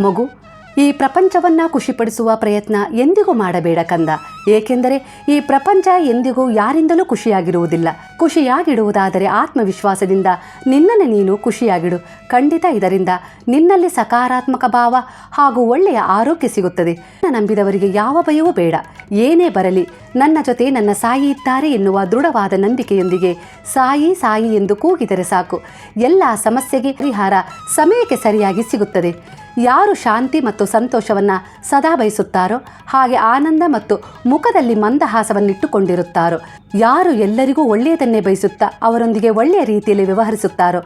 ಮಗು, ಈ ಪ್ರಪಂಚವನ್ನ ಖುಷಿಪಡಿಸುವ ಪ್ರಯತ್ನ ಎಂದಿಗೂ ಮಾಡಬೇಡ ಕಂದ. ಏಕೆಂದರೆ ಈ ಪ್ರಪಂಚ ಎಂದಿಗೂ ಯಾರಿಂದಲೂ ಖುಷಿಯಾಗಿರುವುದಿಲ್ಲ. ಖುಷಿಯಾಗಿಡುವುದಾದರೆ ಆತ್ಮವಿಶ್ವಾಸದಿಂದ ನಿನ್ನನ್ನು ನೀನು ಖುಷಿಯಾಗಿಡು. ಖಂಡಿತ ಇದರಿಂದ ನಿನ್ನಲ್ಲಿ ಸಕಾರಾತ್ಮಕ ಭಾವ ಹಾಗೂ ಒಳ್ಳೆಯ ಆರೋಗ್ಯ ಸಿಗುತ್ತದೆ. ನನ್ನ ನಂಬಿದವರಿಗೆ ಯಾವ ಭಯವೂ ಬೇಡ. ಏನೇ ಬರಲಿ, ನನ್ನ ಜೊತೆ ನನ್ನ ಸಾಯಿ ಇದ್ದಾರೆ ಎನ್ನುವ ದೃಢವಾದ ನಂಬಿಕೆಯೊಂದಿಗೆ ಸಾಯಿ ಸಾಯಿ ಎಂದು ಕೂಗಿದರೆ ಸಾಕು. ಎಲ್ಲ ಸಮಸ್ಯೆಗೆ ಪರಿಹಾರ ಸಮಯಕ್ಕೆ ಸರಿಯಾಗಿ ಸಿಗುತ್ತದೆ. ಯಾರು ಶಾಂತಿ ಮತ್ತು ಸಂತೋಷವನ್ನು ಸದಾ ಬಯಸುತ್ತಾರೋ, ಹಾಗೆ ಆನಂದ ಮತ್ತು ಮುಖದಲ್ಲಿ ಮಂದಹಾಸವನ್ನಿಟ್ಟುಕೊಂಡಿರುತ್ತಾರೋ, ಯಾರು ಎಲ್ಲರಿಗೂ ಒಳ್ಳೆಯದನ್ನೇ ಬಯಸುತ್ತಾ ಅವರೊಂದಿಗೆ ಒಳ್ಳೆಯ ರೀತಿಯಲ್ಲಿ ವ್ಯವಹರಿಸುತ್ತಾರೋ,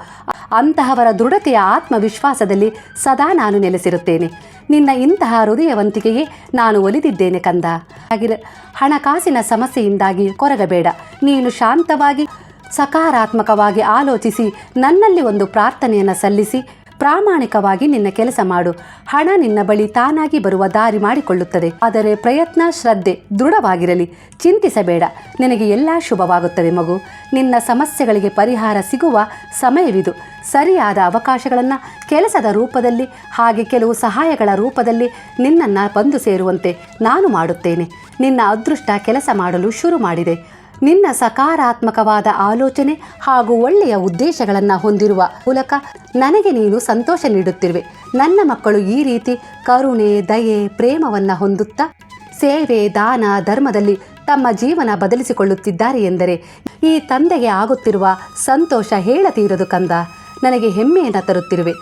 ಅಂತಹವರ ದೃಢತೆಯ ಆತ್ಮವಿಶ್ವಾಸದಲ್ಲಿ ಸದಾ ನಾನು ನೆಲೆಸಿರುತ್ತೇನೆ. ನಿನ್ನ ಇಂತಹ ಹೃದಯವಂತಿಕೆಯೇ ನಾನು ಒಲಿದಿದ್ದೇನೆ ಕಂದ. ಹಾಗೆ ಹಣಕಾಸಿನ ಸಮಸ್ಯೆಯಿಂದಾಗಿ ಕೊರಗಬೇಡ. ನೀನು ಶಾಂತವಾಗಿ, ಸಕಾರಾತ್ಮಕವಾಗಿ ಆಲೋಚಿಸಿ ನನ್ನಲ್ಲಿ ಒಂದು ಪ್ರಾರ್ಥನೆಯನ್ನು ಸಲ್ಲಿಸಿ ಪ್ರಾಮಾಣಿಕವಾಗಿ ನಿನ್ನ ಕೆಲಸ ಮಾಡು. ಹಣ ನಿನ್ನ ಬಳಿ ತಾನಾಗಿ ಬರುವ ದಾರಿ ಮಾಡಿಕೊಳ್ಳುತ್ತದೆ. ಆದರೆ ಪ್ರಯತ್ನ, ಶ್ರದ್ಧೆ ದೃಢವಾಗಿರಲಿ. ಚಿಂತಿಸಬೇಡ. ನಿನಗೆ ಎಲ್ಲ ಶುಭವಾಗುತ್ತದೆ ಮಗು. ನಿನ್ನ ಸಮಸ್ಯೆಗಳಿಗೆ ಪರಿಹಾರ ಸಿಗುವ ಸಮಯವಿದು. ಸರಿಯಾದ ಅವಕಾಶಗಳನ್ನು ಕೆಲಸದ ರೂಪದಲ್ಲಿ ಹಾಗೆ ಕೆಲವು ಸಹಾಯಗಳ ರೂಪದಲ್ಲಿ ನಿನ್ನನ್ನು ಬಂದು ಸೇರುವಂತೆ ನಾನು ಮಾಡುತ್ತೇನೆ. ನಿನ್ನ ಅದೃಷ್ಟ ಕೆಲಸ ಮಾಡಲು ಶುರು ಮಾಡಿದೆ. ನಿನ್ನ ಸಕಾರಾತ್ಮಕವಾದ ಆಲೋಚನೆ ಹಾಗೂ ಒಳ್ಳೆಯ ಉದ್ದೇಶಗಳನ್ನು ಹೊಂದಿರುವ ಮೂಲಕ ನನಗೆ ನೀನು ಸಂತೋಷ ನೀಡುತ್ತಿರುವೆ. ನನ್ನ ಮಕ್ಕಳು ಈ ರೀತಿ ಕರುಣೆ, ದಯೆ, ಪ್ರೇಮವನ್ನು ಹೊಂದುತ್ತಾ ಸೇವೆ, ದಾನ, ಧರ್ಮದಲ್ಲಿ ತಮ್ಮ ಜೀವನ ಬದಲಿಸಿಕೊಳ್ಳುತ್ತಿದ್ದಾರೆ ಎಂದರೆ ಈ ತಂದೆಗೆ ಆಗುತ್ತಿರುವ ಸಂತೋಷ ಹೇಳತೀರದು ಕಂದ. ನನಗೆ ಹೆಮ್ಮೆಯನ್ನು ತರುತ್ತಿರುವೆ.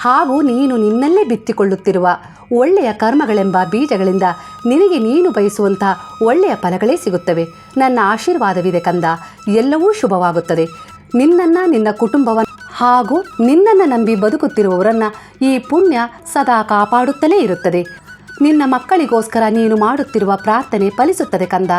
ಹಾಗೂ ನೀನು ನಿನ್ನಲ್ಲೇ ಬಿತ್ತಿಕೊಳ್ಳುತ್ತಿರುವ ಒಳ್ಳೆಯ ಕರ್ಮಗಳೆಂಬ ಬೀಜಗಳಿಂದ ನಿನಗೆ ನೀನು ಬಯಸುವಂತಹ ಒಳ್ಳೆಯ ಫಲಗಳೇ ಸಿಗುತ್ತವೆ. ನನ್ನ ಆಶೀರ್ವಾದವಿದೆ ಕಂದ. ಎಲ್ಲವೂ ಶುಭವಾಗುತ್ತದೆ. ನಿನ್ನನ್ನು ನಿನ್ನ ಕುಟುಂಬವನ್ನು ಹಾಗೂ ನಿನ್ನನ್ನು ನಂಬಿ ಬದುಕುತ್ತಿರುವವರನ್ನು ಈ ಪುಣ್ಯ ಸದಾ ಕಾಪಾಡುತ್ತಲೇ ಇರುತ್ತದೆ. ನಿನ್ನ ಮಕ್ಕಳಿಗೋಸ್ಕರ ನೀನು ಮಾಡುತ್ತಿರುವ ಪ್ರಾರ್ಥನೆ ಫಲಿಸುತ್ತದೆ ಕಂದ.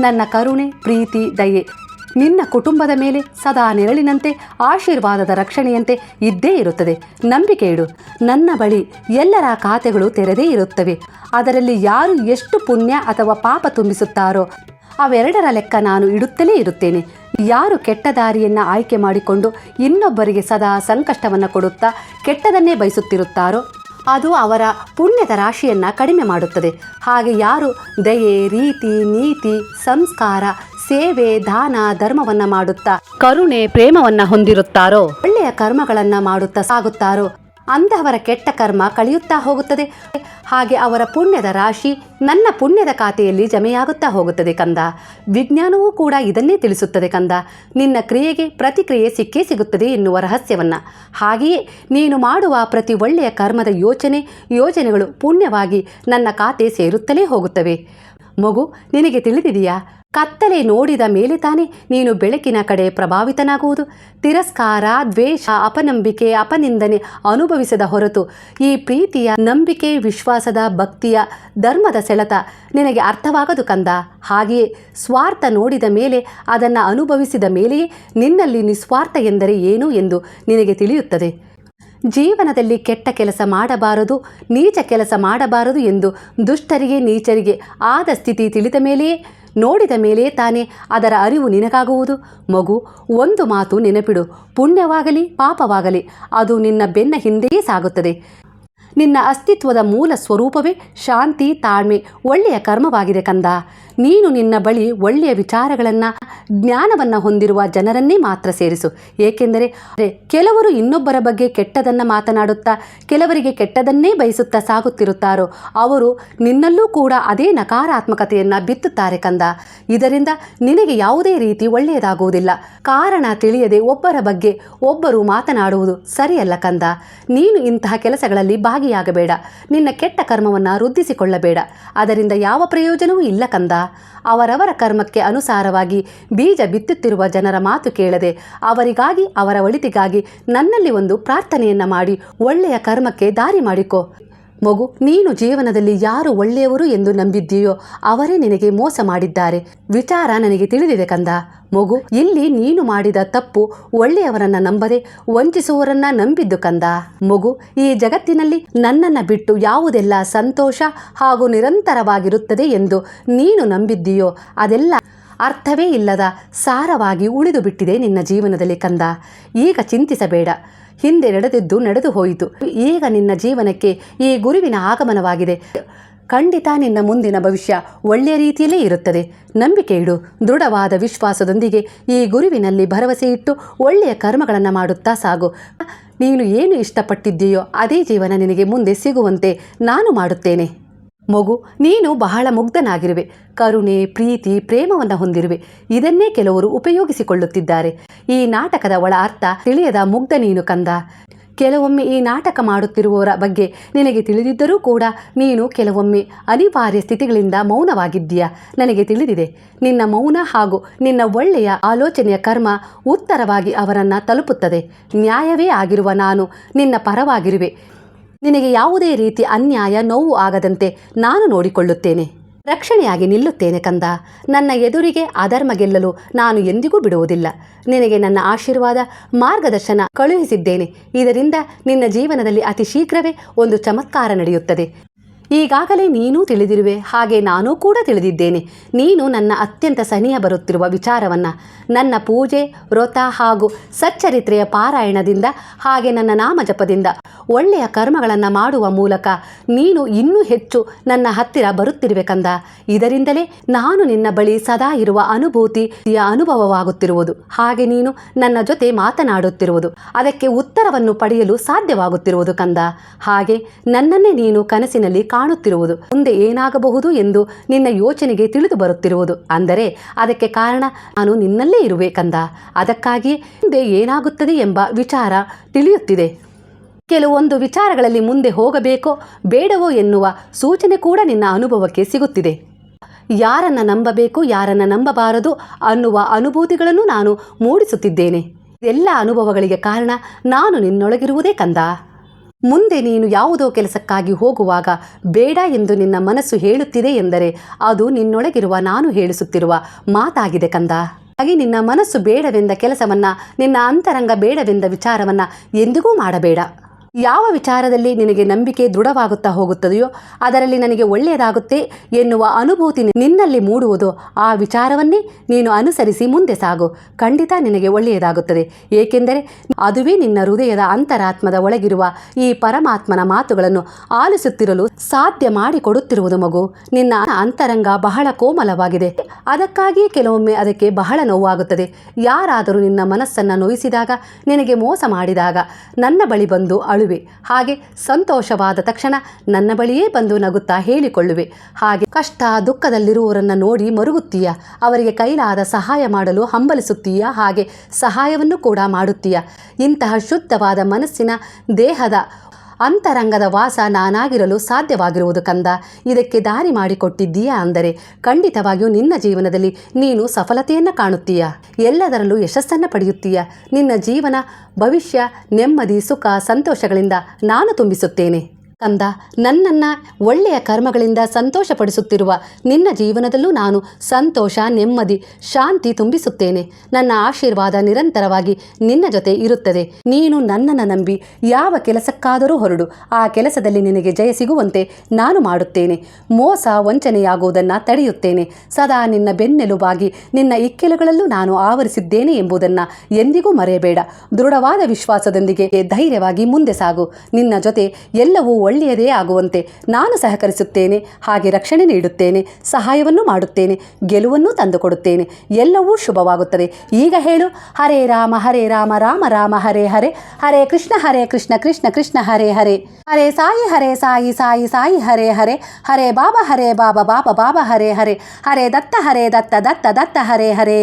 ನನ್ನ ಕರುಣೆ, ಪ್ರೀತಿ, ದಯೆ ನಿನ್ನ ಕುಟುಂಬದ ಮೇಲೆ ಸದಾ ನೆರಳಿನಂತೆ, ಆಶೀರ್ವಾದದ ರಕ್ಷಣೆಯಂತೆ ಇದ್ದೇ ಇರುತ್ತದೆ. ನಂಬಿಕೆ ಇಡು. ನನ್ನ ಬಳಿ ಎಲ್ಲರ ಖಾತೆಗಳು ತೆರೆದೇ ಇರುತ್ತವೆ. ಅದರಲ್ಲಿ ಯಾರು ಎಷ್ಟು ಪುಣ್ಯ ಅಥವಾ ಪಾಪ ತುಂಬಿಸುತ್ತಾರೋ, ಅವೆರಡರ ಲೆಕ್ಕ ನಾನು ಇಡುತ್ತಲೇ ಇರುತ್ತೇನೆ. ಯಾರು ಕೆಟ್ಟ ದಾರಿಯನ್ನು ಆಯ್ಕೆ ಮಾಡಿಕೊಂಡು ಇನ್ನೊಬ್ಬರಿಗೆ ಸದಾ ಸಂಕಷ್ಟವನ್ನು ಕೊಡುತ್ತಾ ಕೆಟ್ಟದನ್ನೇ ಬಯಸುತ್ತಿರುತ್ತಾರೋ, ಅದು ಅವರ ಪುಣ್ಯದ ರಾಶಿಯನ್ನು ಕಡಿಮೆ ಮಾಡುತ್ತದೆ. ಹಾಗೆ ಯಾರು ದಯೆ, ರೀತಿ, ನೀತಿ, ಸಂಸ್ಕಾರ ಸೇವೆ, ದಾನ, ಧರ್ಮವನ್ನ ಮಾಡುತ್ತಾ, ಕರುಣೆ, ಪ್ರೇಮವನ್ನ ಹೊಂದಿರುತ್ತಾರೋ? ಒಳ್ಳೆಯ ಕರ್ಮಗಳನ್ನ ಮಾಡುತ್ತಾ ಸಾಗುತ್ತಾರೋ? ಅಂತಹವರ ಕೆಟ್ಟ ಕರ್ಮ ಕಳೆಯುತ್ತಾ ಹೋಗುತ್ತದೆ. ಹಾಗೆ ಅವರ ಪುಣ್ಯದ ರಾಶಿ ನನ್ನ ಪುಣ್ಯದ ಖಾತೆಯಲ್ಲಿ ಜಮೆಯಾಗುತ್ತಾ ಹೋಗುತ್ತದೆ ಕಂದ. ವಿಜ್ಞಾನವೂ ಕೂಡ ಇದನ್ನೇ ತಿಳಿಸುತ್ತದೆ ಕಂದ. ನಿನ್ನ ಕ್ರಿಯೆಗೆ ಪ್ರತಿಕ್ರಿಯೆ ಸಿಕ್ಕೇ ಸಿಗುತ್ತದೆ ಎನ್ನುವ ರಹಸ್ಯವನ್ನ. ಹಾಗೆಯೇ ನೀನು ಮಾಡುವ ಪ್ರತಿ ಒಳ್ಳೆಯ ಕರ್ಮದ ಯೋಚನೆ, ಯೋಜನೆಗಳು ಪುಣ್ಯವಾಗಿ ನನ್ನ ಖಾತೆ ಸೇರುತ್ತಲೇ ಹೋಗುತ್ತವೆ. ಮಗು, ನಿನಗೆ ತಿಳಿದಿದೆಯಾ? ಕತ್ತಲೆ ನೋಡಿದ ಮೇಲೆ ತಾನೇ ನೀನು ಬೆಳಕಿನ ಕಡೆ ಪ್ರಭಾವಿತನಾಗುವುದು. ತಿರಸ್ಕಾರ, ದ್ವೇಷ, ಅಪನಂಬಿಕೆ, ಅಪನಿಂದನೆ ಅನುಭವಿಸದ ಹೊರತು ಈ ಪ್ರೀತಿಯ, ನಂಬಿಕೆ, ವಿಶ್ವಾಸದ ಭಕ್ತಿಯ ಧರ್ಮದ ಸೆಳೆತ ನಿನಗೆ ಅರ್ಥವಾಗದು ಕಂದ. ಹಾಗೆಯೇ ಸ್ವಾರ್ಥ ನೋಡಿದ ಮೇಲೆ ಅದನ್ನು ಅನುಭವಿಸಿದ ಮೇಲೆಯೇ ನಿನ್ನಲ್ಲಿ ನಿಸ್ವಾರ್ಥ ಎಂದರೆ ಏನು ಎಂದು ನಿನಗೆ ತಿಳಿಯುತ್ತದೆ. ಜೀವನದಲ್ಲಿ ಕೆಟ್ಟ ಕೆಲಸ ಮಾಡಬಾರದು, ನೀಚ ಕೆಲಸ ಮಾಡಬಾರದು ಎಂದು ದುಷ್ಟರಿಗೆ, ನೀಚರಿಗೆ ಆದ ಸ್ಥಿತಿ ತಿಳಿದ ಮೇಲೆಯೇ, ನೋಡಿದ ಮೇಲೆಯೇ ತಾನೇ ಅದರ ಅರಿವು ನಿನಗಾಗುವುದು. ಮಗು, ಒಂದು ಮಾತು ನೆನಪಿಡು. ಪುಣ್ಯವಾಗಲಿ, ಪಾಪವಾಗಲಿ, ಅದು ನಿನ್ನ ಬೆನ್ನ ಹಿಂದೆಯೇ ಸಾಗುತ್ತದೆ. ನಿನ್ನ ಅಸ್ತಿತ್ವದ ಮೂಲ ಸ್ವರೂಪವೇ ಶಾಂತಿ, ತಾಳ್ಮೆ, ಒಳ್ಳೆಯ ಕರ್ಮವಾಗಿದೆ ಕಂದ. ನೀನು ನಿನ್ನ ಬಳಿ ಒಳ್ಳೆಯ ವಿಚಾರಗಳನ್ನು, ಜ್ಞಾನವನ್ನು ಹೊಂದಿರುವ ಜನರನ್ನೇ ಮಾತ್ರ ಸೇರಿಸು. ಏಕೆಂದರೆ ಕೆಲವರು ಇನ್ನೊಬ್ಬರ ಬಗ್ಗೆ ಕೆಟ್ಟದನ್ನು ಮಾತನಾಡುತ್ತಾ, ಕೆಲವರಿಗೆ ಕೆಟ್ಟದನ್ನೇ ಬಯಸುತ್ತಾ ಸಾಗುತ್ತಿರುತ್ತಾರೋ, ಅವರು ನಿನ್ನಲ್ಲೂ ಕೂಡ ಅದೇ ನಕಾರಾತ್ಮಕತೆಯನ್ನು ಬಿತ್ತುತ್ತಾರೆ ಕಂದ. ಇದರಿಂದ ನಿನಗೆ ಯಾವುದೇ ರೀತಿ ಒಳ್ಳೆಯದಾಗುವುದಿಲ್ಲ. ಕಾರಣ ತಿಳಿಯದೆ ಒಬ್ಬರ ಬಗ್ಗೆ ಒಬ್ಬರು ಮಾತನಾಡುವುದು ಸರಿಯಲ್ಲ ಕಂದ. ನೀನು ಇಂತಹ ಕೆಲಸಗಳಲ್ಲಿ ಭಾಗಿಯಾಗಬೇಡ. ನಿನ್ನ ಕೆಟ್ಟ ಕರ್ಮವನ್ನು ವೃದ್ಧಿಸಿಕೊಳ್ಳಬೇಡ. ಅದರಿಂದ ಯಾವ ಪ್ರಯೋಜನವೂ ಇಲ್ಲ ಕಂದ. ಅವರವರ ಕರ್ಮಕ್ಕೆ ಅನುಸಾರವಾಗಿ ಬೀಜ ಬಿತ್ತುತ್ತಿರುವ ಜನರ ಮಾತು ಕೇಳದೆ ಅವರಿಗಾಗಿ, ಅವರ ಒಳಿತಿಗಾಗಿ ನನ್ನಲ್ಲಿ ಒಂದು ಪ್ರಾರ್ಥನೆಯನ್ನ ಮಾಡಿ ಒಳ್ಳೆಯ ಕರ್ಮಕ್ಕೆ ದಾರಿ ಮಾಡಿಕೊ. ಮಗು, ನೀನು ಜೀವನದಲ್ಲಿ ಯಾರು ಒಳ್ಳೆಯವರು ಎಂದು ನಂಬಿದ್ದೀಯೋ ಅವರೇ ನಿನಗೆ ಮೋಸ ಮಾಡಿದ್ದಾರೆ. ವಿಚಾರ ನನಗೆ ತಿಳಿದಿದೆ ಕಂದ. ಮಗು, ಇಲ್ಲಿ ನೀನು ಮಾಡಿದ ತಪ್ಪು ಒಳ್ಳೆಯವರನ್ನ ನಂಬದೆ ವಂಚಿಸುವವರನ್ನ ನಂಬಿದ್ದು ಕಂದ. ಮಗು, ಈ ಜಗತ್ತಿನಲ್ಲಿ ನನ್ನನ್ನ ಬಿಟ್ಟು ಯಾವುದೆಲ್ಲ ಸಂತೋಷ ಹಾಗೂ ನಿರಂತರವಾಗಿರುತ್ತದೆ ಎಂದು ನೀನು ನಂಬಿದ್ದೀಯೋ ಅದೆಲ್ಲ ಅರ್ಥವೇ ಇಲ್ಲದ ಸಾರವಾಗಿ ಉಳಿದು ಬಿಟ್ಟಿದೆ ನಿನ್ನ ಜೀವನದಲ್ಲಿ ಕಂದ. ಈಗ ಚಿಂತಿಸಬೇಡ. ಹಿಂದೆ ನಡೆದಿದ್ದು, ನಡೆದು ಹೋಯಿತು. ಈಗ ನಿನ್ನ ಜೀವನಕ್ಕೆ ಈ ಗುರುವಿನ ಆಗಮನವಾಗಿದೆ. ಖಂಡಿತ ನಿನ್ನ ಮುಂದಿನ ಭವಿಷ್ಯ ಒಳ್ಳೆಯ ರೀತಿಯಲ್ಲೇ ಇರುತ್ತದೆ. ನಂಬಿಕೆ ಇಡು. ದೃಢವಾದ ವಿಶ್ವಾಸದೊಂದಿಗೆ ಈ ಗುರುವಿನಲ್ಲಿ ಭರವಸೆ ಇಟ್ಟು ಒಳ್ಳೆಯ ಕರ್ಮಗಳನ್ನು ಮಾಡುತ್ತಾ ಸಾಗು. ನೀನು ಏನು ಇಷ್ಟಪಟ್ಟಿದ್ದೀಯೋ ಅದೇ ಜೀವನ ನಿನಗೆ ಮುಂದೆ ಸಿಗುವಂತೆ ನಾನು ಮಾಡುತ್ತೇನೆ. ಮಗು, ನೀನು ಬಹಳ ಮುಗ್ಧನಾಗಿರುವೆ. ಕರುಣೆ, ಪ್ರೀತಿ, ಪ್ರೇಮವನ್ನು ಹೊಂದಿರುವೆ. ಇದನ್ನೇ ಕೆಲವರು ಉಪಯೋಗಿಸಿಕೊಳ್ಳುತ್ತಿದ್ದಾರೆ. ಈ ನಾಟಕದ ಒಳ ಅರ್ಥ, ತಿಳಿಯದ ಮುಗ್ಧ ನೀನು ಕಂದ. ಕೆಲವೊಮ್ಮೆ ಈ ನಾಟಕ ಮಾಡುತ್ತಿರುವವರ ಬಗ್ಗೆ ನಿನಗೆ ತಿಳಿದಿದ್ದರೂ ಕೂಡ, ನೀನು ಕೆಲವೊಮ್ಮೆ ಅನಿವಾರ್ಯ ಸ್ಥಿತಿಗಳಿಂದ ಮೌನವಾಗಿದ್ದೀಯ? ನನಗೆ ತಿಳಿದಿದೆ. ನಿನ್ನ ಮೌನ ಹಾಗೂ ನಿನ್ನ ಒಳ್ಳೆಯ ಆಲೋಚನೆಯ ಕರ್ಮ ಉತ್ತರವಾಗಿ ಅವರನ್ನು ತಲುಪುತ್ತದೆ. ನ್ಯಾಯವೇ ಆಗಿರುವ ನಾನು ನಿನ್ನ ಪರವಾಗಿರುವೆ. ನಿನಗೆ ಯಾವುದೇ ರೀತಿ ಅನ್ಯಾಯ, ನೋವು ಆಗದಂತೆ ನಾನು ನೋಡಿಕೊಳ್ಳುತ್ತೇನೆ. ರಕ್ಷಣೆಯಾಗಿ ನಿಲ್ಲುತ್ತೇನೆ ಕಂದ. ನನ್ನ ಎದುರಿಗೆ ಅಧರ್ಮ ಗೆಲ್ಲಲು ನಾನು ಎಂದಿಗೂ ಬಿಡುವುದಿಲ್ಲ. ನಿನಗೆ ನನ್ನ ಆಶೀರ್ವಾದ, ಮಾರ್ಗದರ್ಶನ ಕಳುಹಿಸಿದ್ದೇನೆ. ಇದರಿಂದ ನಿನ್ನ ಜೀವನದಲ್ಲಿ ಅತಿ ಶೀಘ್ರವೇ ಒಂದು ಚಮತ್ಕಾರ ನಡೆಯುತ್ತದೆ. ಈಗಾಗಲೇ ನೀನೂ ತಿಳಿದಿರುವೆ, ಹಾಗೆ ನಾನೂ ಕೂಡ ತಿಳಿದಿದ್ದೇನೆ. ನೀನು ನನ್ನ ಅತ್ಯಂತ ಸನಿಹ ಬರುತ್ತಿರುವ ವಿಚಾರವನ್ನು. ನನ್ನ ಪೂಜೆ, ವ್ರತ ಹಾಗೂ ಸಚ್ಚರಿತ್ರೆಯ ಪಾರಾಯಣದಿಂದ ಹಾಗೆ ನನ್ನ ನಾಮಜಪದಿಂದ ಒಳ್ಳೆಯ ಕರ್ಮಗಳನ್ನು ಮಾಡುವ ಮೂಲಕ ನೀನು ಇನ್ನೂ ಹೆಚ್ಚು ನನ್ನ ಹತ್ತಿರ ಬರುತ್ತಿರುವೆ ಕಂದ. ಇದರಿಂದಲೇ ನಾನು ನಿನ್ನ ಬಳಿ ಸದಾ ಇರುವ ಅನುಭೂತಿಯ ಅನುಭವವಾಗುತ್ತಿರುವುದು. ಹಾಗೆ ನೀನು ನನ್ನ ಜೊತೆ ಮಾತನಾಡುತ್ತಿರುವುದು. ಅದಕ್ಕೆ ಉತ್ತರವನ್ನು ಪಡೆಯಲು ಸಾಧ್ಯವಾಗುತ್ತಿರುವುದು ಕಂದ. ಹಾಗೆ ನನ್ನನ್ನೇ ನೀನು ಕನಸಿನಲ್ಲಿ ಕಾಣುತ್ತಿರುವುದು. ಮುಂದೆ ಏನಾಗಬಹುದು ಎಂದು ನಿನ್ನ ಯೋಚನೆಗೆ ತಿಳಿದು ಬರುತ್ತಿರುವುದು. ಅಂದರೆ, ಅದಕ್ಕೆ ಕಾರಣ ನಾನು ನಿನ್ನಲ್ಲೇ ಇರುವೆ ಕಂದ. ಅದಕ್ಕಾಗಿ ಮುಂದೆ ಏನಾಗುತ್ತದೆ ಎಂಬ ವಿಚಾರ ತಿಳಿಯುತ್ತಿದೆ. ಕೆಲವೊಂದು ವಿಚಾರಗಳಲ್ಲಿ ಮುಂದೆ ಹೋಗಬೇಕೋ ಬೇಡವೋ ಎನ್ನುವ ಸೂಚನೆ ಕೂಡ ನಿನ್ನ ಅನುಭವಕ್ಕೆ ಸಿಗುತ್ತಿದೆ. ಯಾರನ್ನ ನಂಬಬೇಕು, ಯಾರನ್ನ ನಂಬಬಾರದು ಅನ್ನುವ ಅನುಭೂತಿಗಳನ್ನು ನಾನು ಮೂಡಿಸುತ್ತಿದ್ದೇನೆ. ಎಲ್ಲ ಅನುಭವಗಳಿಗೆ ಕಾರಣ ನಾನು ನಿನ್ನೊಳಗಿರುವುದೇ ಕಂದ. ಮುಂದೆ ನೀನು ಯಾವುದೋ ಕೆಲಸಕ್ಕಾಗಿ ಹೋಗುವಾಗ ಬೇಡ ಎಂದು ನಿನ್ನ ಮನಸ್ಸು ಹೇಳುತ್ತಿದೆ ಎಂದರೆ ಅದು ನಿನ್ನೊಳಗಿರುವ ನಾನು ಹೇಳಿಸುತ್ತಿರುವ ಮಾತಾಗಿದೆ ಕಂದ. ಹಾಗೆ ನಿನ್ನ ಮನಸ್ಸು ಬೇಡವೆಂದ ಕೆಲಸವನ್ನ, ನಿನ್ನ ಅಂತರಂಗ ಬೇಡವೆಂದ ವಿಚಾರವನ್ನ ಎಂದಿಗೂ ಮಾಡಬೇಡ. ಯಾವ ವಿಚಾರದಲ್ಲಿ ನಿನಗೆ ನಂಬಿಕೆ ದೃಢವಾಗುತ್ತಾ ಹೋಗುತ್ತದೆಯೋ ಅದರಲ್ಲಿ ನನಗೆ ಒಳ್ಳೆಯದಾಗುತ್ತೆ ಎನ್ನುವ ಅನುಭೂತಿ ನಿನ್ನಲ್ಲಿ ಮೂಡುವುದು, ಆ ವಿಚಾರವನ್ನೇ ನೀನು ಅನುಸರಿಸಿ ಮುಂದೆ ಸಾಗು. ಖಂಡಿತ ನಿನಗೆ ಒಳ್ಳೆಯದಾಗುತ್ತದೆ. ಏಕೆಂದರೆ ಅದುವೇ ನಿನ್ನ ಹೃದಯದ ಅಂತರಾತ್ಮದ ಒಳಗಿರುವ ಈ ಪರಮಾತ್ಮನ ಮಾತುಗಳನ್ನು ಆಲಿಸುತ್ತಿರಲು ಸಾಧ್ಯ ಮಾಡಿಕೊಡುತ್ತಿರುವುದು ಮಗು. ನಿನ್ನ ಅಂತರಂಗ ಬಹಳ ಕೋಮಲವಾಗಿದೆ. ಅದಕ್ಕಾಗಿಯೇ ಕೆಲವೊಮ್ಮೆ ಅದಕ್ಕೆ ಬಹಳ ನೋವಾಗುತ್ತದೆ. ಯಾರಾದರೂ ನಿನ್ನ ಮನಸ್ಸನ್ನು ನೋಯಿಸಿದಾಗ, ನಿನಗೆ ಮೋಸ ಮಾಡಿದಾಗ, ನನ್ನ ಬಳಿ ಬಂದು ಹಾಗೆ ಸಂತೋಷವಾದ ತಕ್ಷಣ ನನ್ನ ಬಳಿಯೇ ಬಂದು ನಗುತ್ತಾ ಹೇಳಿಕೊಳ್ಳುವೆ. ಹಾಗೆ ಕಷ್ಟ ದುಃಖದಲ್ಲಿರುವವರನ್ನು ನೋಡಿ ಮರುಗುತ್ತೀಯ. ಅವರಿಗೆ ಕೈಲಾದ ಸಹಾಯ ಮಾಡಲು ಹಂಬಲಿಸುತ್ತೀಯ. ಹಾಗೆ ಸಹಾಯವನ್ನು ಕೂಡ ಮಾಡುತ್ತೀಯ. ಇಂತಹ ಶುದ್ಧವಾದ ಮನಸ್ಸಿನ ದೇಹದ ಅಂತರಂಗದ ವಾಸ ನಾನಾಗಿರಲು ಸಾಧ್ಯವಾಗಿರುವುದು ಕಂದ. ಇದಕ್ಕೆ ದಾರಿ ಮಾಡಿಕೊಟ್ಟಿದ್ದೀಯಾ ಅಂದರೆ, ಖಂಡಿತವಾಗಿಯೂ ನಿನ್ನ ಜೀವನದಲ್ಲಿ ನೀನು ಸಫಲತೆಯನ್ನು ಕಾಣುತ್ತೀಯ? ಎಲ್ಲದರಲ್ಲೂ ಯಶಸ್ಸನ್ನು ಪಡೆಯುತ್ತೀಯ? ನಿನ್ನ ಜೀವನ, ಭವಿಷ್ಯ, ನೆಮ್ಮದಿ, ಸುಖ, ಸಂತೋಷಗಳಿಂದ ನಾನು ತುಂಬಿಸುತ್ತೇನೆ. ಕಂದ ನನ್ನನ್ನು ಒಳ್ಳೆಯ ಕರ್ಮಗಳಿಂದ ಸಂತೋಷಪಡಿಸುತ್ತಿರುವ ನಿನ್ನ ಜೀವನದಲ್ಲೂ ನಾನು ಸಂತೋಷ, ನೆಮ್ಮದಿ, ಶಾಂತಿ ತುಂಬಿಸುತ್ತೇನೆ. ನನ್ನ ಆಶೀರ್ವಾದ ನಿರಂತರವಾಗಿ ನಿನ್ನ ಜೊತೆ ಇರುತ್ತದೆ. ನೀನು ನನ್ನನ್ನು ನಂಬಿ ಯಾವ ಕೆಲಸಕ್ಕಾದರೂ ಹೊರಡು. ಆ ಕೆಲಸದಲ್ಲಿ ನಿನಗೆ ಜಯ ಸಿಗುವಂತೆ ನಾನು ಮಾಡುತ್ತೇನೆ. ಮೋಸ ವಂಚನೆಯಾಗುವುದನ್ನು ತಡೆಯುತ್ತೇನೆ. ಸದಾ ನಿನ್ನ ಬೆನ್ನೆಲುಬಾಗಿ ನಿನ್ನ ಇಕ್ಕೆಲುಗಳಲ್ಲೂ ನಾನು ಆವರಿಸಿದ್ದೇನೆ ಎಂಬುದನ್ನು ಎಂದಿಗೂ ಮರೆಯಬೇಡ. ದೃಢವಾದ ವಿಶ್ವಾಸದೊಂದಿಗೆ ಧೈರ್ಯವಾಗಿ ಮುಂದೆ ಸಾಗು. ನಿನ್ನ ಜೊತೆ ಎಲ್ಲವೂ ಒಳ್ಳೆಯದೇ ಆಗುವಂತೆ ನಾನು ಸಹಕರಿಸುತ್ತೇನೆ, ಹಾಗೆ ರಕ್ಷಣೆ ನೀಡುತ್ತೇನೆ, ಸಹಾಯವನ್ನು ಮಾಡುತ್ತೇನೆ, ಗೆಲುವನ್ನು ತಂದುಕೊಡುತ್ತೇನೆ, ಎಲ್ಲವೂ ಶುಭವಾಗುತ್ತದೆ. ಈಗ ಹೇಳು, ಹರೇ ರಾಮ ಹರೇ ರಾಮ ರಾಮ ರಾಮ, ಹರೇ ಹರೇ ಹರೇ ಕೃಷ್ಣ ಹರೇ ಕೃಷ್ಣ ಕೃಷ್ಣ ಕೃಷ್ಣ, ಹರೇ ಹರೇ. ಹರೇ ಸಾಯಿ ಹರೇ ಸಾಯಿ ಸಾಯಿ ಸಾಯಿ, ಹರೇ ಹರೇ ಹರೇ ಬಾಬಾ ಹರೇ ಬಾಬಾ ಬಾಬಾ ಬಾಬಾ, ಹರೇ ಹರೇ ಹರೇ ದತ್ತ ಹರೇ ದತ್ತ ದತ್ತ ದತ್ತ, ಹರೇ ಹರೇ.